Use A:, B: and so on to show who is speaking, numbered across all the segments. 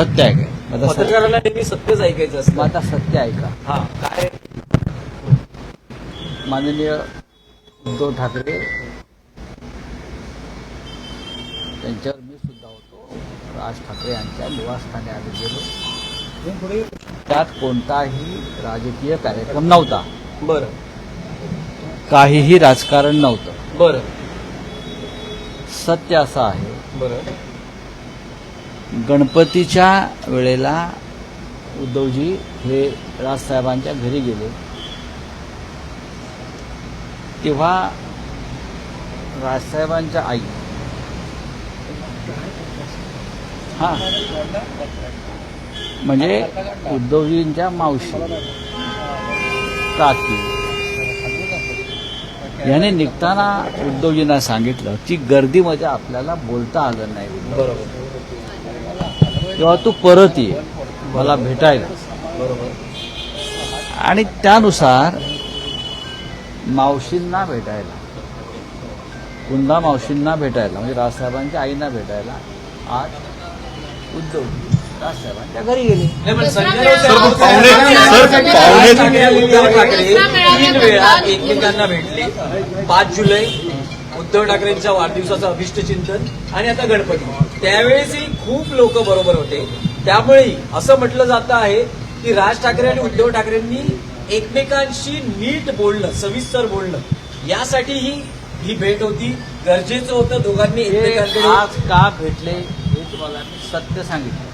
A: सत्य आहे. काय आता सत्य-
B: पत्रकाराला नेहमी सत्यच ऐकायचं
A: मग
B: असतं
A: आता सत्य आहे का
B: हा काय?
A: माननीय उद्धव ठाकरे त्यांच्यावर मी सुद्धा होतो. राज ठाकरे यांच्या निवासस्थानी आम्ही गेलो. त्यात कोणताही राजकीय कार्यक्रम नव्हता.
B: बरं.
A: काहीही राजकारण नव्हतं.
B: बरं.
A: सत्य असं आहे.
B: बरं.
A: गणपतीच्या वेळेला उद्धवजी हे राजसाहेबांच्या घरी गेले. तेव्हा राजसाहेबांच्या आई. हा. म्हणजे उद्धवजींच्या मावशी. काकी. याने निघताना उद्धवजींना सांगितलं की गर्दीमध्ये आपल्याला बोलता आलं नाही.
B: बरोबर.
A: तेव्हा तू परत ये. मला भेटायला.
B: बरोबर
A: आणि त्यानुसार मावशींना भेटायला. कुंदा मावशींना भेटायला. म्हणजे राजसाहेबांच्या आईंना भेटायला. आज उद्धव राजसाहेबांच्या घरी गेले.
B: तीन वेळा एकमेकांना भेटले. पाच जुलै उद्धव ठाकरेंच्या वाढदिवसाचं अभिष्ट चिंतन आणि आता गणपती. त्यावेळेसही खूप लोक बरोबर होते. त्यामुळे असं म्हटलं जातं आहे की राज ठाकरे आणि उद्धव ठाकरेंनी एकमेकांशी नीट बोलणं सविस्तर बोलणं यासाठी ही ही भेट होती. गरजेचं होतं दोघांनी
A: हे
B: एकमेकांकडे
A: आज का भेटले हे तुम्हाला सत्य सांगितलं.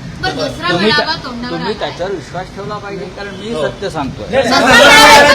A: तुम्ही. त्याच्यावर विश्वास ठेवला पाहिजे कारण मी
B: हो.
A: सत्य
C: मेळावा